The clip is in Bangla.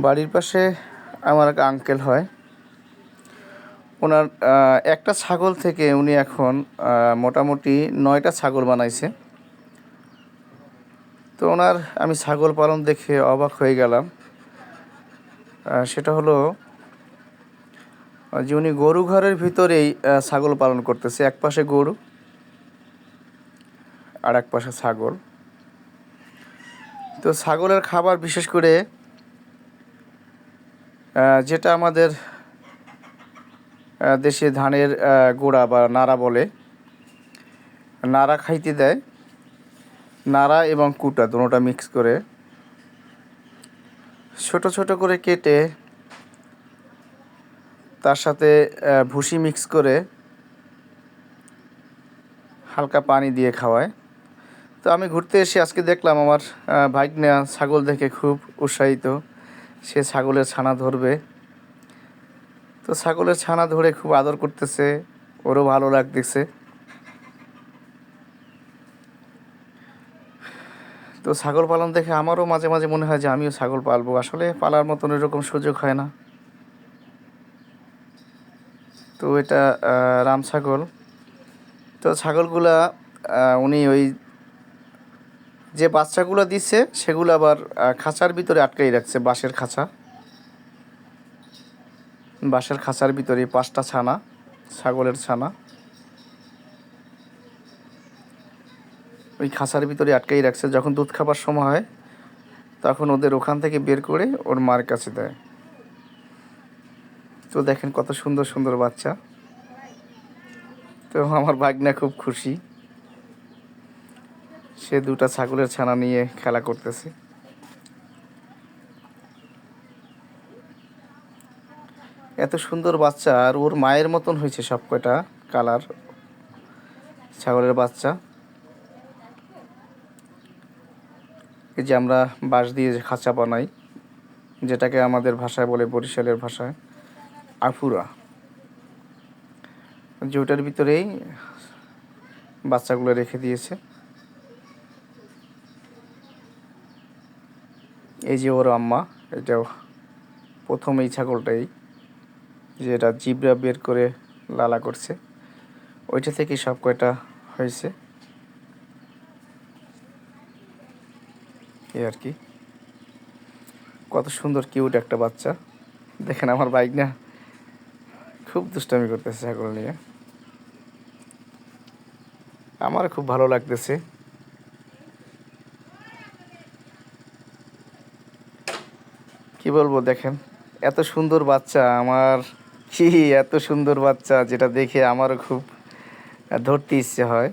বাড়ির পাশে আমার এক আঙ্কেল হয়। ওনার একটা ছাগল থেকে উনি এখন মোটামুটি নয়টা ছাগল বানাইছে। তো ওনার আমি ছাগল পালন দেখে অবাক হয়ে গেলাম। সেটা হলো যে উনি গরু ঘরের ভিতরেই ছাগল পালন করতেছে। এক পাশে গরু আর এক পাশে ছাগল। তো ছাগলের খাবার বিশেষ করে যেটা আমাদের দেশে ধানের গোড়া বা নাড়া বলে। নাড়া খাইতে দেয়, নাড়া এবং কুটা দুটোটা মিক্স করে। ছোট ছোট করে কেটে তার সাথে ভুসি মিক্স করে হালকা পানি দিয়ে খাওয়ায়। তো আমি ঘুরতে এসে আজকে দেখলাম আমার ভাগ্না ছাগল দেখে খুব উৎসাহিত। সে ছাগলের ছানা ধরবে। তো ছাগলের ছানা ধরে খুব আদর করতেছে, ওরও ভালো লাগতেছে। তো ছাগল পালন দেখে আমারও মাঝে মাঝে মনে হয় যে আমিও ছাগল পালবো। আসলে পালার মতন এরকম সুযোগ হয় না। তো এটা রাম ছাগল। তো ছাগলগুলা উনি ওই যে বাচ্চাগুলো দিচ্ছে, সেগুলো আবার খাঁচার ভিতরে আটকাই রাখছে, বাঁশের খাঁচা। বাঁশের খাঁচার ভিতরে পাঁচটা ছানা, ছাগলের ছানা। ওই খাঁচার ভিতরে আটকাই রাখছে, যখন দুধ খাবার সময় হয়, তখন ওদের ওখান থেকে বের করে ওর মার কাছে দেয়। তো দেখেন কত সুন্দর সুন্দর বাচ্চা। তো আমার ভাগ্না খুব খুশি। সে দুটা ছাগলের ছানা নিয়ে খেলা করতেছে। এত সুন্দর বাচ্চা, আর ওর মায়ের মতন হয়েছে সব কয়টা কালার ছাগলের বাচ্চা। এই যে আমরা বাঁশ দিয়ে খাঁচা বানাই, যেটাকে আমাদের ভাষায় বলে বরিশালের ভাষায় আফুরা। যে ভিতরেই বাচ্চাগুলো রেখে দিয়েছে। এই যে ওর আম্মা, এটাও প্রথম এই ছাগলটাই যেটা জিবরা বের করে লালা করছে। ওইটা থেকে সব কয়টা হয়েছে? এই আর কি। কত সুন্দর কিউট একটা বাচ্চা। দেখেন আমার বাইক না খুব দুষ্টামি করতেছে ছাগল নিয়ে। আমার খুব ভালো লাগতেছে। কি বলব, দেখেন, এত সুন্দর বাচ্চা আমার। কি এত সুন্দর বাচ্চা, যেটা দেখে আমারও খুব ধরতে ইচ্ছে হয়।